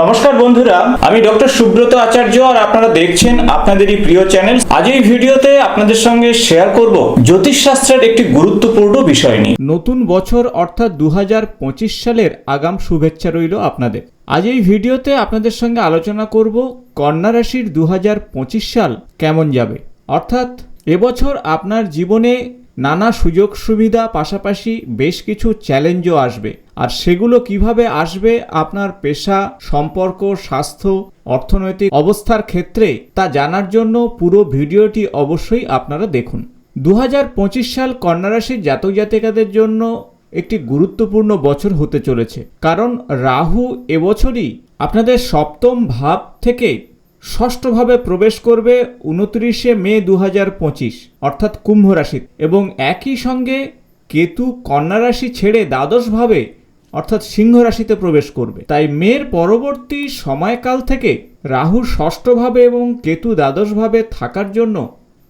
নমস্কার বন্ধুরা, আমি ডক্টর সুব্রত আচার্য আর আপনারা দেখছেন আপনাদেরই প্রিয় চ্যানেল। আজ এই ভিডিওতে আপনাদের সঙ্গে শেয়ার করব জ্যোতিষশাস্ত্রের একটি গুরুত্বপূর্ণ বিষয় নিয়ে। নতুন বছর অর্থাৎ দু হাজার পঁচিশ সালের আগাম শুভেচ্ছা রইল আপনাদের। আজ এই ভিডিওতে আপনাদের সঙ্গে আলোচনা করব কন্যা রাশির দু হাজার পঁচিশ সাল কেমন যাবে। অর্থাৎ এবছর আপনার জীবনে নানা সুযোগ সুবিধা পাশাপাশি বেশ কিছু চ্যালেঞ্জও আসবে। আর সেগুলো কীভাবে আসবে আপনার পেশা, সম্পর্ক, স্বাস্থ্য, অর্থনৈতিক অবস্থার ক্ষেত্রে তা জানার জন্য পুরো ভিডিওটি অবশ্যই আপনারা দেখুন। দু হাজার পঁচিশ সাল কন্যা রাশির জাতক জাতিকাদের জন্য একটি গুরুত্বপূর্ণ বছর হতে চলেছে। কারণ রাহু এবছরই আপনাদের সপ্তম ভাব থেকে ষষ্ঠভাবে প্রবেশ করবে উনত্রিশে মে দু হাজার পঁচিশ, অর্থাৎ কুম্ভ রাশি এবং একই সঙ্গে কেতু কন্যা রাশি ছেড়ে দ্বাদশভাবে, অর্থাৎ সিংহ রাশিতে প্রবেশ করবে। তাই মের পরবর্তী সময়কাল থেকে রাহু ষষ্ঠভাবে এবং কেতু দ্বাদশভাবে থাকার জন্য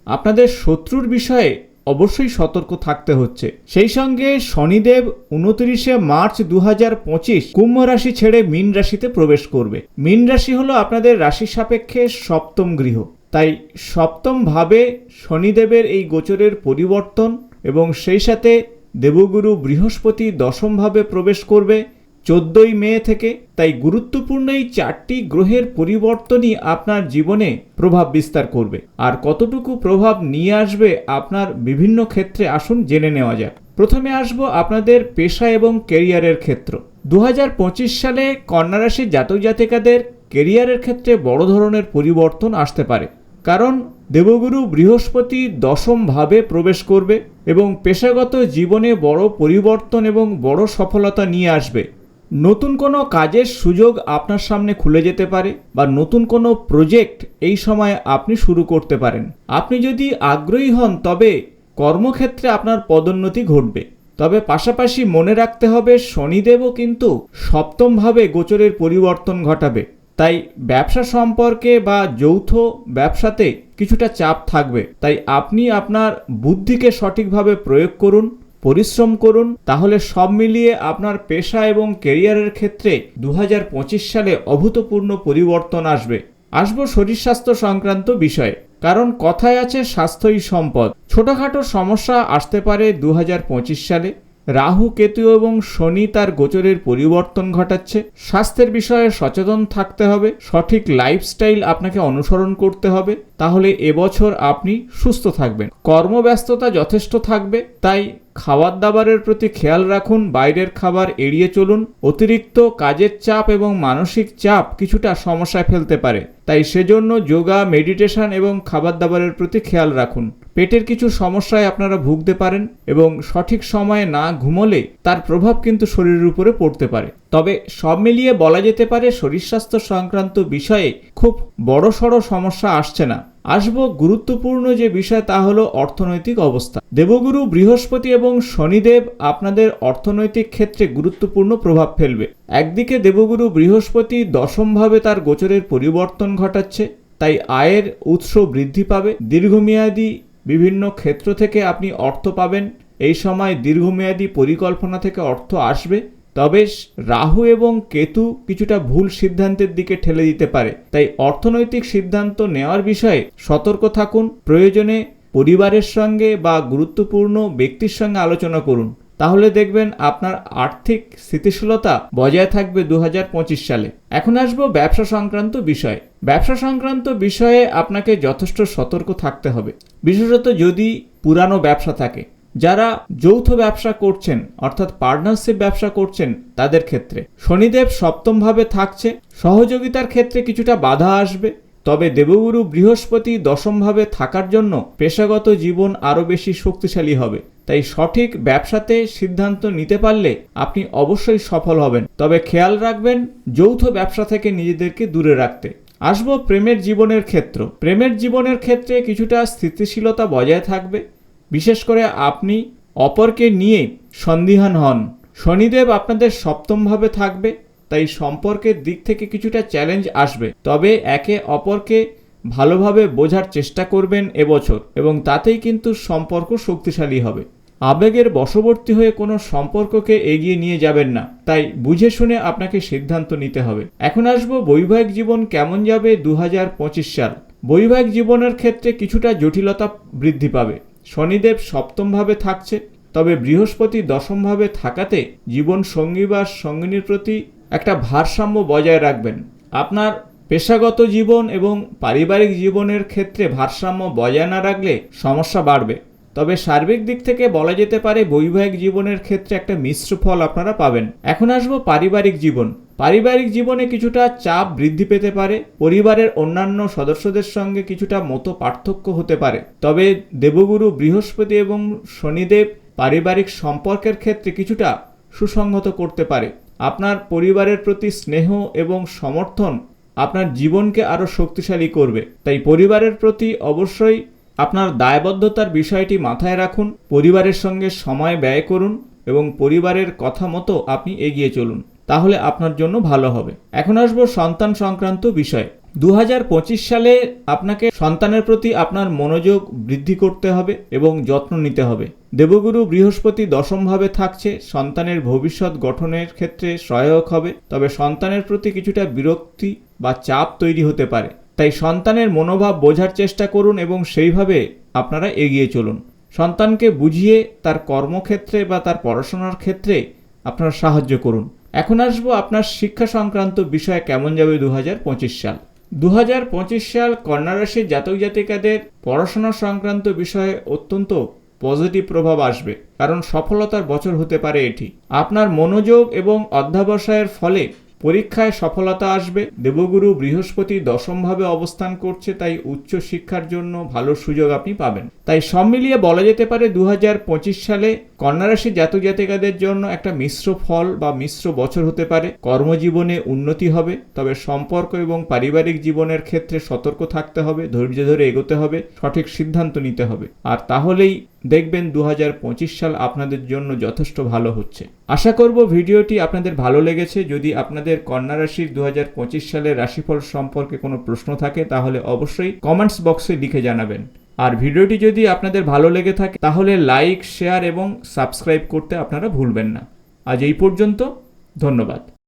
আপনাদের শত্রুর বিষয়ে অবশ্যই সতর্ক থাকতে হচ্ছে। সেই সঙ্গে শনিদেব উনত্রিশে মার্চ দু হাজার পঁচিশ কুম্ভ রাশি ছেড়ে মীন রাশিতে প্রবেশ করবে। মীন রাশি হলো আপনাদের রাশি সাপেক্ষে সপ্তম গৃহ। তাই সপ্তম ভাবে শনিদেবের এই গোচরের পরিবর্তন এবং সেই সাথে দেবগুরু বৃহস্পতি দশমভাবে প্রবেশ করবে। চোদ্দই মে থেকে, তাই গুরুত্বপূর্ণ এই চারটি গ্রহের পরিবর্তনই আপনার জীবনে প্রভাব বিস্তার করবে। আর কতটুকু প্রভাব নিয়ে আসবে আপনার বিভিন্ন ক্ষেত্রে আসুন জেনে নেওয়া যাক। প্রথমে আসব আপনাদের পেশা এবং কেরিয়ারের ক্ষেত্র। দু হাজার পঁচিশ সালে কন্যা রাশির জাতক জাতিকাদের কেরিয়ারের ক্ষেত্রে বড় ধরনের পরিবর্তন আসতে পারে। কারণ দেবগুরু বৃহস্পতি দশমভাবে প্রবেশ করবে এবং পেশাগত জীবনে বড় পরিবর্তন এবং বড় সফলতা নিয়ে আসবে। নতুন কোনো কাজের সুযোগ আপনার সামনে খুলে যেতে পারে বা নতুন কোনো প্রজেক্ট এই সময় আপনি শুরু করতে পারেন। আপনি যদি আগ্রহী হন, তবে কর্মক্ষেত্রে আপনার পদোন্নতি ঘটবে। তবে পাশাপাশি মনে রাখতে হবে, শনিদেবও কিন্তু সপ্তমভাবে গোচরের পরিবর্তন ঘটাবে। তাই ব্যবসা সম্পর্কে বা যৌথ ব্যবসাতে কিছুটা চাপ থাকবে। তাই আপনি আপনার বুদ্ধিকে সঠিকভাবে প্রয়োগ করুন। পরিশ্রম করুন, তাহলে সব মিলিয়ে আপনার পেশা এবং কেরিয়ারের ক্ষেত্রে দু হাজার পঁচিশ সালে অভূতপূর্ণ পরিবর্তন আসবে। আসব শরীর স্বাস্থ্য সংক্রান্ত বিষয়ে, কারণ কথায় আছে স্বাস্থ্যই সম্পদ। ছোটখাটো সমস্যা আসতে পারে দু হাজার পঁচিশ সালে। রাহু, কেতু এবং শনি তার গোচরের পরিবর্তন ঘটাচ্ছে। স্বাস্থ্যের বিষয়ে সচেতন থাকতে হবে, সঠিক লাইফস্টাইল আপনাকে অনুসরণ করতে হবে, তাহলে এবছর আপনি সুস্থ থাকবেন। কর্মব্যস্ততা যথেষ্ট থাকবে, তাই খাবার দাবারের প্রতি খেয়াল রাখুন, বাইরের খাবার এড়িয়ে চলুন। অতিরিক্ত কাজের চাপ এবং মানসিক চাপ কিছুটা সমস্যায় ফেলতে পারে, তাই সেজন্য যোগা মেডিটেশন এবং খাবার দাবারের প্রতি খেয়াল রাখুন। পেটের কিছু সমস্যায় আপনারা ভুগতে পারেন এবং সঠিক সময়ে না ঘুমোলে তার প্রভাব কিন্তু শরীরের উপরে পড়তে পারে। তবে সব মিলিয়ে বলা যেতে পারে শরীর স্বাস্থ্য সংক্রান্ত বিষয়ে খুব বড় সড়ো সমস্যা আসছে না। আসব গুরুত্বপূর্ণ যে বিষয় তা হলো অর্থনৈতিক অবস্থা। দেবগুরু বৃহস্পতি এবং শনিদেব আপনাদের অর্থনৈতিক ক্ষেত্রে গুরুত্বপূর্ণ প্রভাব ফেলবে। একদিকে দেবগুরু বৃহস্পতি দশমভাবে তার গোচরের পরিবর্তন ঘটাচ্ছে, তাই আয়ের উৎস বৃদ্ধি পাবে। দীর্ঘমেয়াদী বিভিন্ন ক্ষেত্র থেকে আপনি অর্থ পাবেন। এই সময় দীর্ঘমেয়াদী পরিকল্পনা থেকে অর্থ আসবে। তবে রাহু এবং কেতু কিছুটা ভুল সিদ্ধান্তের দিকে ঠেলে দিতে পারে। তাই অর্থনৈতিক সিদ্ধান্ত নেওয়ার বিষয়ে সতর্ক থাকুন। প্রয়োজনে পরিবারের সঙ্গে বা গুরুত্বপূর্ণ ব্যক্তির সঙ্গে আলোচনা করুন। তাহলে দেখবেন আপনার আর্থিক স্থিতিশীলতা বজায় থাকবে দু হাজার পঁচিশ সালে। এখন আসব ব্যবসা সংক্রান্ত বিষয়। ব্যবসা সংক্রান্ত বিষয়ে আপনাকে যথেষ্ট সতর্ক থাকতে হবে। বিশেষত যদি পুরানো ব্যবসা থাকে, যারা যৌথ ব্যবসা করছেন, অর্থাৎ পার্টনারশিপ ব্যবসা করছেন তাদের ক্ষেত্রে। শনিদেব সপ্তমভাবে থাকছে, সহযোগিতার ক্ষেত্রে কিছুটা বাধা আসবে, তবে দেবগুরু বৃহস্পতি দশমভাবে থাকার জন্য পেশাগত জীবন আরও বেশি শক্তিশালী হবে। তাই সঠিক ব্যবসাতে সিদ্ধান্ত নিতে পারলে আপনি অবশ্যই সফল হবেন। তবে খেয়াল রাখবেন যৌথ ব্যবসা থেকে নিজেদেরকে দূরে রাখতে। আসব প্রেমের জীবনের ক্ষেত্র। প্রেমের জীবনের ক্ষেত্রে কিছুটা স্থিতিশীলতা বজায় থাকবে। বিশেষ করে আপনি অপরকে নিয়ে সন্দিহান হন। শনিদেব আপনাদের সপ্তমভাবে থাকবে, তাই সম্পর্কের দিক থেকে কিছুটা চ্যালেঞ্জ আসবে। তবে একে অপরকে ভালোভাবে বোঝার চেষ্টা করবেন এবছর এবং তাতেই কিন্তু সম্পর্ক শক্তিশালী হবে। আবেগের বশবর্তী হয়ে কোনো সম্পর্ককে এগিয়ে নিয়ে যাবেন না। তাই বুঝে শুনে আপনাকে সিদ্ধান্ত নিতে হবে। এখন আসব বৈবাহিক জীবন কেমন যাবে দু হাজার পঁচিশ সাল। বৈবাহিক জীবনের ক্ষেত্রে কিছুটা জটিলতা বৃদ্ধি পাবে। শনিদেব সপ্তমভাবে থাকছে। তবে বৃহস্পতি দশমভাবে থাকাতে জীবন সঙ্গী বা সঙ্গিনীর প্রতি একটা ভারসাম্য বজায় রাখবেন। আপনার পেশাগত জীবন এবং পারিবারিক জীবনের ক্ষেত্রে ভারসাম্য বজায় না রাখলে সমস্যা বাড়বে। তবে সার্বিক দিক থেকে বলা যেতে পারে বৈবাহিক জীবনের ক্ষেত্রে একটা মিশ্র ফল আপনারা পাবেন। এখন আসব পারিবারিক জীবন। পারিবারিক জীবনে কিছুটা চাপ বৃদ্ধি পেতে পারে, পরিবারের অন্যান্য সদস্যদের সঙ্গে কিছুটা মতো পার্থক্য হতে পারে। তবে দেবগুরু বৃহস্পতি এবং শনিদেব পারিবারিক সম্পর্কের ক্ষেত্রে কিছুটা সুসংহত করতে পারে। আপনার পরিবারের প্রতি স্নেহ এবং সমর্থন আপনার জীবনকে আরও শক্তিশালী করবে। তাই পরিবারের প্রতি অবশ্যই আপনার দায়বদ্ধতার বিষয়টি মাথায় রাখুন, পরিবারের সঙ্গে সময় ব্যয় করুন এবং পরিবারের কথা মতো আপনি এগিয়ে চলুন, তাহলে আপনার জন্য ভালো হবে। এখন আসব সন্তান সংক্রান্ত বিষয়। দু হাজার পঁচিশ সালে আপনাকে সন্তানের প্রতি আপনার মনোযোগ বৃদ্ধি করতে হবে এবং যত্ন নিতে হবে। দেবগুরু বৃহস্পতি দশমভাবে থাকছে, সন্তানের ভবিষ্যৎ গঠনের ক্ষেত্রে সহায়ক হবে, তবে সন্তানের প্রতি কিছুটা বিরক্তি বা চাপ তৈরি হতে পারে। তাই সন্তানের মনোভাব বোঝার চেষ্টা করুন এবং সেইভাবে আপনারা এগিয়ে চলুন। সন্তানকে বুঝিয়ে তার কর্মক্ষেত্রে বা তার পড়াশোনার ক্ষেত্রে আপনারা সাহায্য করুন। এখন আসব আপনার শিক্ষা সংক্রান্ত বিষয় কেমন যাবে দু হাজার পঁচিশ সাল। দু হাজার পঁচিশ সাল কন্যা রাশির জাতক জাতিকাদের পড়াশোনা সংক্রান্ত বিষয়ে অত্যন্ত পজিটিভ প্রভাব আসবে, কারণ সফলতার বছর হতে পারে এটি। আপনার মনোযোগ এবং অধ্যাবসায়ের ফলে পরীক্ষায় সফলতা আসবে। দেবগুরু বৃহস্পতি দশমভাবে অবস্থান করছে, তাই উচ্চ শিক্ষার জন্য ভালো সুযোগ আপনি পাবেন। তাই সব মিলিয়ে বলা যেতে পারে দু হাজার পঁচিশ সালে কন্যারাশি জাতক জাতিকাদের জন্য একটা মিশ্র ফল বা মিশ্র বছর হতে পারে। কর্মজীবনে উন্নতি হবে, তবে সম্পর্ক এবং পারিবারিক জীবনের ক্ষেত্রে সতর্ক থাকতে হবে, ধৈর্য ধরে এগোতে হবে, সঠিক সিদ্ধান্ত নিতে হবে। আর তাহলেই দেখবেন দু হাজার পঁচিশ সাল আপনাদের জন্য যথেষ্ট ভালো হচ্ছে। আশা করব ভিডিওটি আপনাদের ভালো লেগেছে। যদি আপনাদের কন্যা রাশির দু হাজার পঁচিশ সালের রাশিফল সম্পর্কে কোনো প্রশ্ন থাকে, তাহলে অবশ্যই কমেন্টস বক্সে লিখে জানাবেন। আর ভিডিওটি যদি আপনাদের ভালো লেগে থাকে, তাহলে লাইক শেয়ার এবং সাবস্ক্রাইব করতে আপনারা ভুলবেন না। আজ এই পর্যন্ত, ধন্যবাদ।